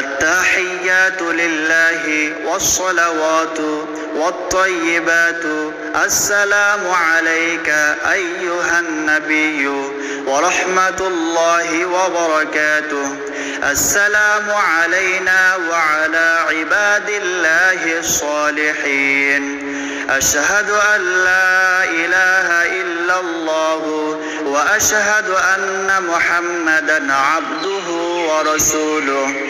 التحيات لله والصلوات والطيبات. السلام عليك أيها النبي ورحمة الله وبركاته. السلام علينا وعلى عباد الله الصالحين. أشهد أن لا إله إلا الله وأشهد أن محمدا عبده ورسوله.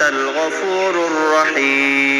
أنت الغفور الرحيم.